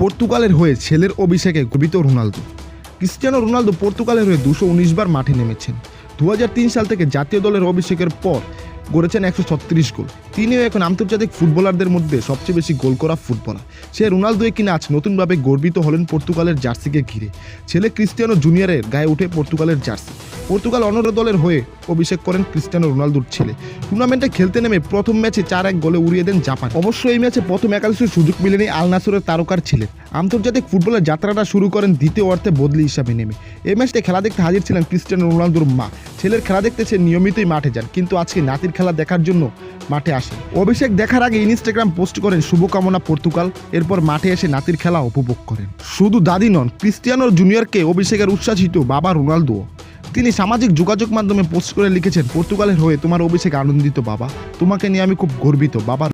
পর্তুগালের হয়ে ছেলের অভিষেকে গর্বিত রোনালদো। ক্রিস্টিয়ানো রোনালদো পর্তুগালের হয়ে দুশো বার মাঠে নেমেছেন। দু হাজার তিন সাল থেকে জাতীয় দলের অভিষেকের পর গড়েছেন একশো ছত্রিশ গোল। তিনিও এখন আন্তর্জাতিক ফুটবলারদের মধ্যে সবচেয়ে বেশি গোল করা ফুটবলার। সে রোনালদোই কিনা আজ নতুনভাবে গর্বিত হলেন পর্তুগালের জার্সিকে ঘিরে। ছেলে ক্রিস্টিয়ানো জুনিয়রের গায়ে উঠে পর্তুগালের জার্সি। পর্তুগাল অনর দলের হয়ে অভিষেক করেন ক্রিস্টিয়ানো রোনালদোর ছেলে। টুর্নামেন্টে খেলতে নেমে প্রথম ম্যাচে চার এক গোলে উড়িয়ে দেন জাপান। অবশ্য এই ম্যাচে প্রথম একাদশের সুযোগ মিলেনি আল নাসরের তারকার ছেলে। আন্তর্জাতিক ফুটবলের যাত্রাটা শুরু করেন দ্বিতীয় অর্থে বদলি হিসাবে নেমে। এই ম্যাচটা খেলা দেখতে হাজির ছিলেন ক্রিস্টিয়ানো রোনালদোর মা। ছেলের খেলা দেখতে সে নিয়মিতই মাঠে যান, কিন্তু আজকে নাতির খেলা দেখার জন্য মাঠে আসেন। অভিষেক দেখার আগে ইনস্টাগ্রাম পোস্ট করেন, শুভকামনা পর্তুগাল। এরপর মাঠে এসে নাতির খেলা উপভোগ করেন। শুধু দাদি নন ক্রিস্টিয়ানো জুনিয়রকে অভিষেকের উচ্ছ্বাসিত বাবা রোনালদো তিনি সামাজিক যোগাযোগ মাধ্যমে পোস্ট করে লিখেছেন, পর্তুগালের হয়ে তোমার অভিষেক আনন্দিত বাবা। তোমাকে নিয়ে আমি খুব গর্বিত। বাবা